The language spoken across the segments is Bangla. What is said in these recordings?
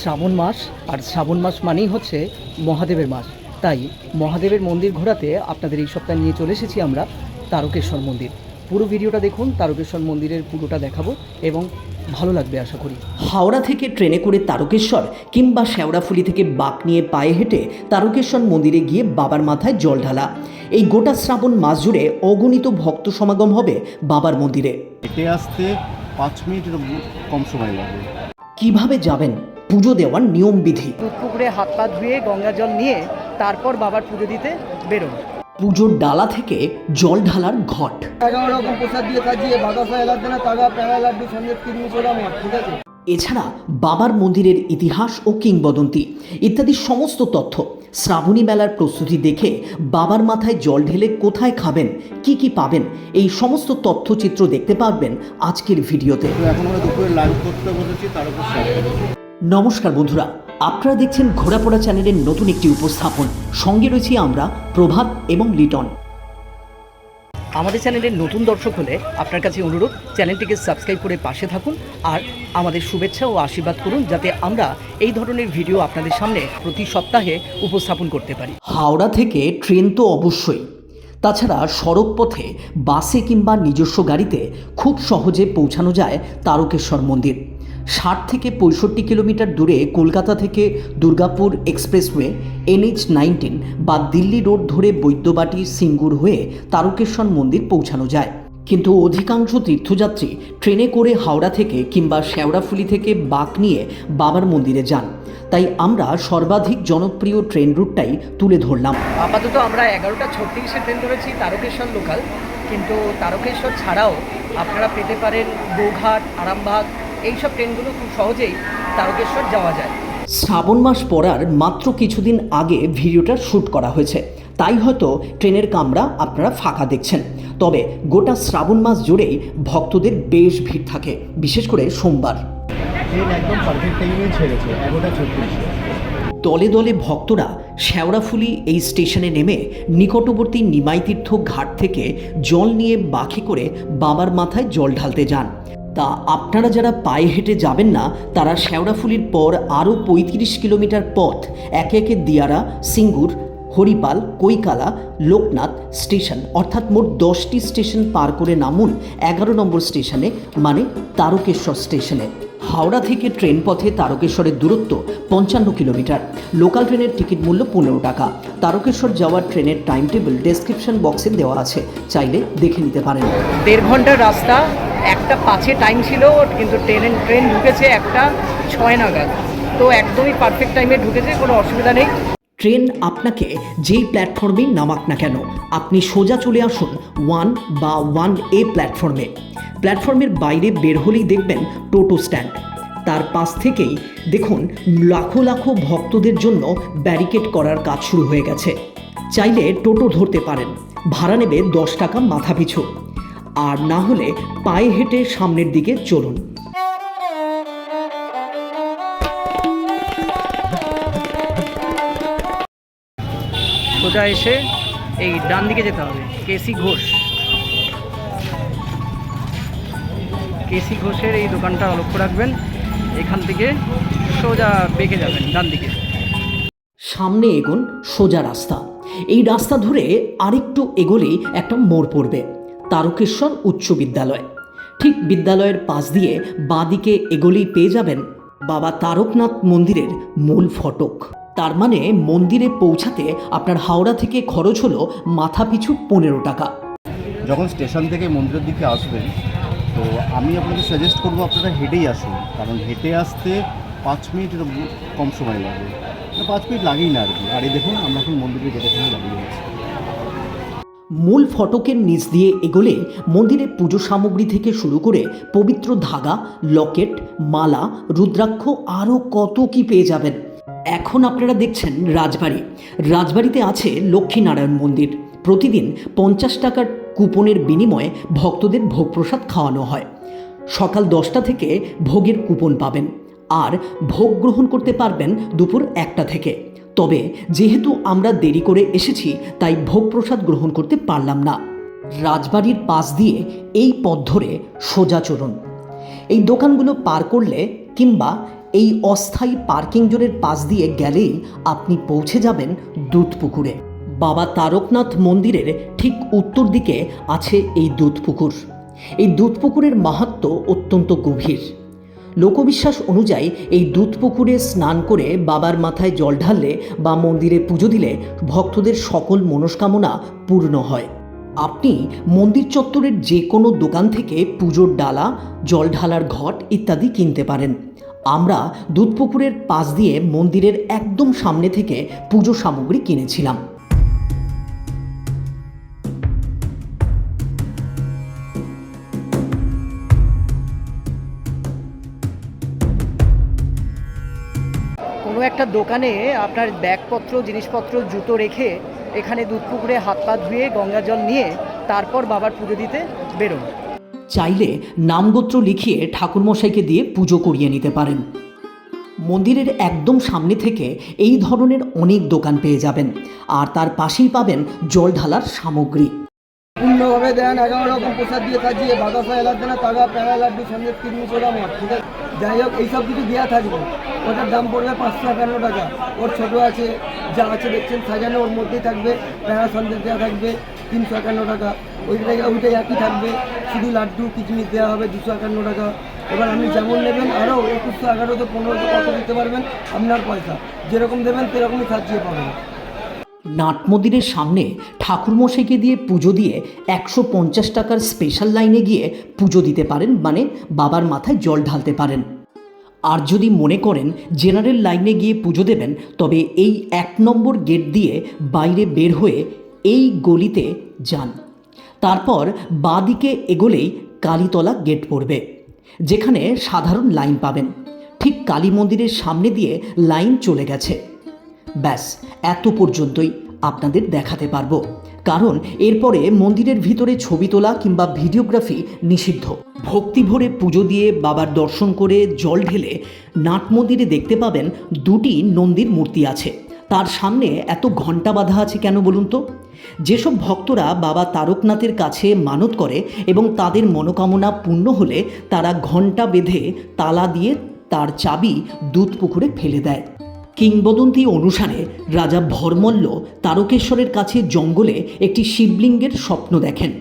শ্রাবণ মাস, আর শ্রাবণ মাস মানেই হচ্ছে মহাদেবের মাস। তাই মহাদেবের মন্দির ঘোরাতে আপনাদের এই সপ্তাহে নিয়ে চলে এসেছি আমরা তারকেশ্বর মন্দির। পুরো ভিডিওটা দেখুন, তারকেশ্বর মন্দিরের পুরোটা দেখাবো এবং ভালো লাগবে আশা করি। হাওড়া থেকে ট্রেনে করে তারকেশ্বর কিংবা শেওড়াফুলি থেকে বাঁক নিয়ে পায়ে হেঁটে তারকেশ্বর মন্দিরে গিয়ে বাবার মাথায় জল ঢালা। এই গোটা শ্রাবণ মাস জুড়ে অগণিত ভক্ত সমাগম হবে বাবার মন্দিরে। হেঁটে আসতে পাঁচ মিনিটের কম সময় লাগে কীভাবে যাবেন? পুজো দেওয়ার নিয়মবিধি পুকুরে হাত পা ধুয়ে গঙ্গা জল নিয়ে তারপর বাবার পুজো দিতে বেরোন পুজোর ডালা থেকে জল ঢালার ঘট। এগারো রকম প্রসাদ দিয়ে সাজিয়ে বাতাসা লাগবে তাগা প্যারা লাড্ডু সঙ্গে কিডনি চোরা মাছ ঠিক আছে? এছাড়া বাবার মন্দিরের ইতিহাস ও কিংবদন্তি ইত্যাদি সমস্ত তথ্য শ্রাবণী মেলার প্রস্তুতি দেখে বাবার মাথায় জল ঢেলে কোথায় খাবেন কি কি পাবেন এই সমস্ত তথ্যচিত্র দেখতে পারবেন আজকের ভিডিওতে। এখন আমরা দুপুরে লাইভ করতে বসেছি তার উপর নমস্কার বন্ধুরা আপনারা দেখছেন ঘোরাপোড়া চ্যানেলের নতুন একটি উপস্থাপন। সঙ্গে রয়েছি আমরা প্রভাত এবং লিটন। আমাদের চ্যানেলের নতুন দর্শক হলে আপনার কাছে অনুরোধ চ্যানেলটিকে সাবস্ক্রাইব করে পাশে থাকুন আর আমাদের শুভেচ্ছা ও আশীর্বাদ করুন যাতে আমরা এই ধরনের ভিডিও আপনাদের সামনে প্রতি সপ্তাহে উপস্থাপন করতে পারি। হাওড়া থেকে ট্রেন তো অবশ্যই। তাছাড়া সড়ক পথে বাসে কিংবা নিজস্ব গাড়িতে খুব সহজে পৌঁছানো যায় তারকেশ্বর মন্দির। ষাট থেকে পঁয়ষট্টি কিলোমিটার দূরে কলকাতা থেকে দুর্গাপুর এক্সপ্রেসওয়ে এনএইচ নাইনটিন বা দিল্লি রোড ধরে বৈদ্যবাটি সিঙ্গুর হয়ে তারকেশ্বর মন্দির পৌঁছানো যায়। কিন্তু অধিকাংশ তীর্থযাত্রী ট্রেনে করে হাওড়া থেকে কিংবা শেওড়াফুলি থেকে বাঁক নিয়ে বাবার মন্দিরে যান। তাই আমরা সর্বাধিক জনপ্রিয় ট্রেন রুটটাই তুলে ধরলাম। আপাতত আমরা এগারোটা ছত্রিশে ট্রেন ধরেছি তারকেশ্বর লোকাল কিন্তু তারকেশ্বর ছাড়াও আপনারা পেতে পারেন গোঘাট, আরামবাগ এইসব ট্রেনগুলো খুব সহজেই তারকেশ্বর যাওয়া যায়। শ্রাবণ মাস পড়ার মাত্র কিছুদিন আগে ভিডিওটা শ্যুট করা হয়েছে। তাই হয়তো ট্রেনের কামরা আপনারা ফাঁকা দেখছেন। তবে গোটা শ্রাবণ মাস জুড়েই ভক্তদের বেশ ভিড় থাকে বিশেষ করে সোমবার। ট্রেন একদম পারফেক্ট টাইমে ছেড়েছে এগারোটা ছত্রিশে। দলে দলে ভক্তরা শেওড়াফুলি এই স্টেশনে নেমে নিকটবর্তী নিমাইতীর্থ ঘাট থেকে জল নিয়ে বাকি করে বাবার মাথায় জল ঢালতে যান। তা আপনারা যারা পায়ে হেঁটে যাবেন না, তারা শ্যাওড়াফুলির পর আরও পঁয়ত্রিশ কিলোমিটার পথ। একে একে দিয়ারা, সিঙ্গুর, হরিপাল, কৈকালা, লোকনাথ স্টেশন, অর্থাৎ মোট দশটি স্টেশন পার করে নামুন এগারো নম্বর স্টেশনে মানে তারকেশ্বর স্টেশনে। হাওড়া থেকে ট্রেন পথে তারকেশ্বরের দূরত্ব পঞ্চান্ন কিলোমিটার। লোকাল ট্রেনের টিকিট মূল্য পনেরো টাকা। তারকেশ্বর যাওয়ার ট্রেনের টাইম টেবিল ডেসক্রিপশন বক্সে দেওয়া আছে। চাইলে দেখে নিতে পারেন। দেড় ঘণ্টার রাস্তা, একটা পাঁচে টাইম ছিল, কিন্তু ট্রেনের, ট্রেন ঢুকেছে একটা ছয় নাগাদ। তো একদমই পারফেক্ট টাইমে ঢুকেছে, কোনো অসুবিধা নেই। ট্রেন আপনাকে যেই প্ল্যাটফর্মেই নামাক না কেন, আপনি সোজা চলে আসুন ওয়ান বা ওয়ান এ প্ল্যাটফর্মে। প্ল্যাটফর্মের বাইরে বের হলেই দেখবেন টোটো স্ট্যান্ড। তার পাশ থেকেই দেখুন লাখো লাখো ভক্তদের জন্য ব্যারিকেড করার কাজ শুরু হয়ে গেছে। চাইলে টোটো ধরতে পারেন, ভাড়া নেবে দশ টাকা মাথা পিছু আর না হলে পায়ে হেঁটে সামনের দিকে চলুন। সোজা এসে এই ডান দিকে যেতে হবে, কেসি ঘোষ। কেসি ঘোষের এই দোকানটা লক্ষ্য রাখবেন, এখান থেকে সোজা বেঁকে যাবেন ডান দিকে। সামনে এগোন সোজা রাস্তা। এই রাস্তা ধরে আরেকটু এগোলেই একটা মোড় পড়বে, তারকেশ্বর উচ্চ বিদ্যালয়। ঠিক বিদ্যালয়ের পাশ দিয়ে বাঁদিকে এগোলেই পেয়ে যাবেন বাবা তারকনাথ মন্দিরের মূল ফটক। তার মানে মন্দিরে পৌঁছাতে আপনার হাওড়া থেকে খরচ হলো মাথাপিছু পনেরো টাকা। যখন স্টেশন থেকে মন্দিরের দিকে আসবেন তো আমি আপনাকে সাজেস্ট করব আপনারা হেঁটেই আসুন। কারণ হেঁটে আসতে পাঁচ মিনিটের কম সময় লাগে। না, পাঁচ মিনিট লাগেই না আর কি। আর এই দেখুন আমরা এখন মন্দিরে যেতে সময় লাগিয়ে আছি। মূল ফটকের নিচ দিয়ে এগোলে মন্দিরে পুজো সামগ্রী থেকে শুরু করে পবিত্র ধাগা লকেট মালা রুদ্রাক্ষ আরও কত কি পেয়ে যাবেন। এখন আপনারা দেখছেন রাজবাড়ি। রাজবাড়িতে আছে লক্ষ্মীনারায়ণ মন্দির। প্রতিদিন পঞ্চাশ টাকার কুপনের বিনিময়ে ভক্তদের ভোগ প্রসাদ খাওয়ানো হয়। সকাল দশটা থেকে ভোগের কুপন পাবেন। আর ভোগ গ্রহণ করতে পারবেন দুপুর একটা থেকে। তবে যেহেতু আমরা দেরি করে এসেছি, তাই ভোগ প্রসাদ গ্রহণ করতে পারলাম না। রাজবাড়ির পাশ দিয়ে এই পথ ধরে সোজা চলুন। এই দোকানগুলো পার করলে কিংবা এই অস্থায়ী পার্কিং জোনের পাশ দিয়ে গেলেই আপনি পৌঁছে যাবেন দুধপুকুরে। বাবা তারকনাথ মন্দিরের ঠিক উত্তর দিকে আছে এই দুধপুকুর। এই দুধপুকুরের মাহাত্ম অত্যন্ত গভীর। লোকবিশ্বাস অনুযায়ী এই দুধপুকুরে স্নান করে বাবার মাথায় জল ঢাললে বা মন্দিরে পুজো দিলে ভক্তদের সকল মনস্কামনা পূর্ণ হয়। আপনি মন্দির চত্বরের যে কোনো দোকান থেকে পুজোর ডালা, জল ঢালার ঘট ইত্যাদি কিনতে পারেন। আমরা দুধপুকুরের পাশ দিয়ে মন্দিরের একদম সামনে থেকে পুজো সামগ্রী কিনেছিলাম। কোনো একটা দোকানে আপনার ব্যাগপত্র, জিনিসপত্র, জুতো রেখে এখানে দুধপুকুরে হাত পা ধুয়ে গঙ্গা জল নিয়ে তারপর বাবার পুজো দিতে বেরোন। চাইলে নামগোত্র লিখিয়ে ঠাকুরমশাইকে দিয়ে পুজো করিয়ে নিতে পারেন। মন্দিরের একদম সামনে থেকে এই ধরনের অনেক দোকান পেয়ে যাবেন, আর তার পাশেই পাবেন জল ঢালার সামগ্রী। পূর্ণভাবে দেন, এগারো রকম প্রসাদ দিয়ে সাজিয়ে বাতাসা দেন তাগা প্যারা লাড্ডু দিয়ে কিডনি সোডা মঠ ঠিক আছে। যাই হোক, এইসব কিছু দেওয়া থাকবে। ওটার দাম পড়বে পাঁচশো একান্ন টাকা। ওর ছোটো আছে, যা আছে দেখছেন, সাজানো ওর মধ্যেই থাকবে। প্যারা সন্দেশ দেওয়া থাকবে তিনশো একান্ন টাকা। ওইটাই ওইটাই একই থাকবে। শুধু লাড্ডু, কিচমিচ দেওয়া হবে দুশো একান্ন টাকা। এবার আপনি যেমন নেবেন, আরও একুশশো, এগারোশো, পনেরোশো কত দিতে পারবেন, আপনার পয়সা। যেরকম দেবেন, সেরকমই সাজিয়ে পাবেন। নাট মন্দিরের সামনে ঠাকুরমশাইকে দিয়ে পুজো দিয়ে একশো পঞ্চাশ টাকার স্পেশাল লাইনে গিয়ে পুজো দিতে পারেন মানে বাবার মাথায় জল ঢালতে পারেন। আর যদি মনে করেন জেনারেল লাইনে গিয়ে পুজো দেবেন, তবে এই এক নম্বর গেট দিয়ে বাইরে বের হয়ে এই গলিতে যান। তারপর বাঁদিকে এগোলেই কালীতলা গেট পড়বে, যেখানে সাধারণ লাইন পাবেন। ঠিক কালী মন্দিরের সামনে দিয়ে লাইন চলে গেছে। ব্যাস, এত পর্যন্তই আপনাদের দেখাতে পারব। কারণ এরপরে মন্দিরের ভিতরে ছবি তোলা কিংবা ভিডিওগ্রাফি নিষিদ্ধ। ভক্তি ভরে পুজো দিয়ে বাবার দর্শন করে জল ঢেলে নাট মন্দিরে দেখতে পাবেন দুটি নন্দীর মূর্তি আছে। তার সামনে এত ঘণ্টা বাঁধা আছে কেন বলুন তো? যেসব ভক্তরা বাবা তারকনাথের কাছে মানত করে এবং তাদের মনোকামনা পূর্ণ হলে তারা ঘণ্টা বেঁধে তালা দিয়ে তার চাবি দুধ পুকুরে ফেলে দেয়। কিংবদন্তি অনুসারে রাজা ভরমল্ল তারকেশ্বরের কাছে জঙ্গলে একটি শিবলিঙ্গের স্বপ্ন দেখেন।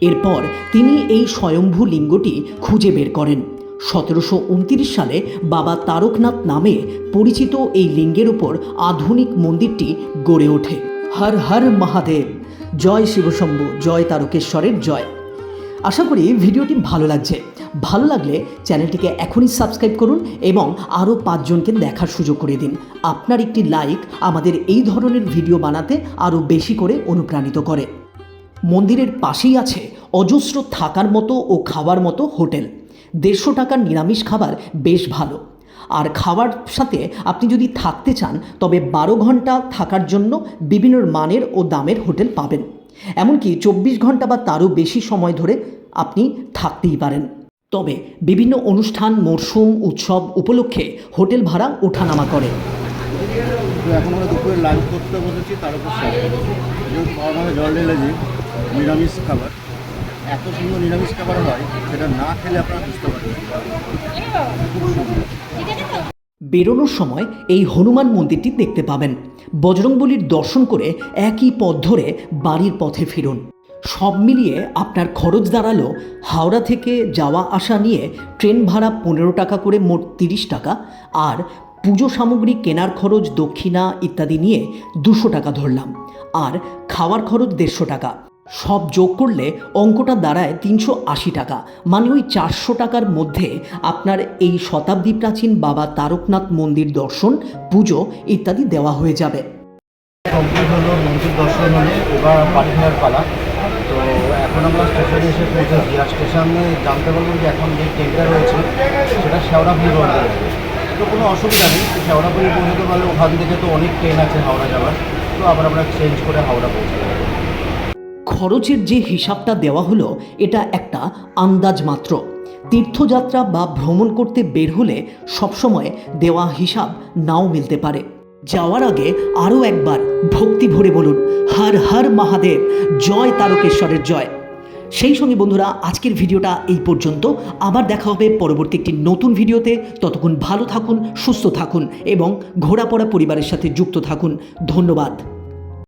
এরপর তিনি এই স্বয়ম্ভু লিঙ্গটি খুঁজে বের করেন। সতেরোশো উনত্রিশ সালে বাবা তারকনাথ নামে পরিচিত এই লিঙ্গের উপর আধুনিক মন্দিরটি গড়ে ওঠে। হর হর মহাদেব! জয় শিবশম্ভু! জয় তারকেশ্বরের জয়! আশা করি ভিডিওটি ভালো লাগছে। ভালো লাগলে চ্যানেলটিকে এখনই সাবস্ক্রাইব করুন এবং আরও পাঁচজনকে দেখার সুযোগ করে দিন। আপনার একটি লাইক আমাদের এই ধরনের ভিডিও বানাতে আরও বেশি করে অনুপ্রাণিত করে। মন্দিরের পাশেই আছে অজস্র থাকার মতো ও খাওয়ার মতো হোটেল। দেড়শো টাকার নিরামিষ খাবার বেশ ভালো। আর খাওয়ার সাথে আপনি যদি থাকতে চান, তবে বারো ঘণ্টা থাকার জন্য বিভিন্ন মানের ও দামের হোটেল পাবেন। এমনকি চব্বিশ ঘণ্টা বা তারও বেশি সময় ধরে আপনি থাকতেই পারেন। তবে বিভিন্ন অনুষ্ঠান মরশুম উৎসব উপলক্ষে হোটেল ভাড়া ওঠানামা করে। এখন আমরা দুপুরে লাঞ্চ করতে বসেছি তার উপর জল নিরামিষ খাবার। এত সুন্দর নিরামিষ খাবার হয় সেটা না খেলে আপনারা বুঝতে পারবেন বেরোনোর সময় এই হনুমান মন্দিরটি দেখতে পাবেন। বজরংবলির দর্শন করে একই পথ ধরে বাড়ির পথে ফিরুন। সব মিলিয়ে আপনার খরচ দাঁড়াল হাওড়া থেকে যাওয়া আসা নিয়ে ট্রেন ভাড়া পনেরো টাকা করে মোট তিরিশ টাকা আর পুজো সামগ্রী কেনার খরচ দক্ষিণা ইত্যাদি নিয়ে দুশো টাকা ধরলাম। আর খাওয়ার খরচ দেড়শো টাকা। সব যোগ করলে অঙ্কটা দাঁড়ায় তিনশো আশি টাকা। মানে ওই চারশো টাকার মধ্যে আপনার এই শতাব্দী প্রাচীন বাবা তারকনাথ মন্দির দর্শন, পুজো ইত্যাদি দেওয়া হয়ে যাবে। কমপ্লিট হলো মন্দির দর্শন হলে পালা। তো এখন আমরা স্টেশনে এসে পৌঁছেছি। আর স্টেশনে জানতে পারলাম যে এখন যে ট্রেনটা রয়েছে, সেটা শেওড়াফুলি রয়েছে তো কোনো অসুবিধা নেই। তো শেওড়াফুলি পৌঁছতে পারলে ওখান থেকে তো অনেক ট্রেন আছে হাওড়া যাওয়ার। তো আবার আমরা চেঞ্জ করে হাওড়া পৌঁছে যাব খরচের যে হিসাবটা দেওয়া হলো, এটা একটা আন্দাজ মাত্র। তীর্থযাত্রা বা ভ্রমণ করতে বের হলে সবসময় দেওয়া হিসাব নাও মিলতে পারে। যাওয়ার আগে আরও একবার ভক্তি ভরে বলুন, হর হর মহাদেব, জয় তারকেশ্বরের জয়। সেই সঙ্গে বন্ধুরা, আজকের ভিডিওটা এই পর্যন্ত। আবার দেখা হবে পরবর্তী একটি নতুন ভিডিওতে। ততক্ষণ ভালো থাকুন, সুস্থ থাকুন এবং ঘোরাপড়া পরিবারের সাথে যুক্ত থাকুন। ধন্যবাদ।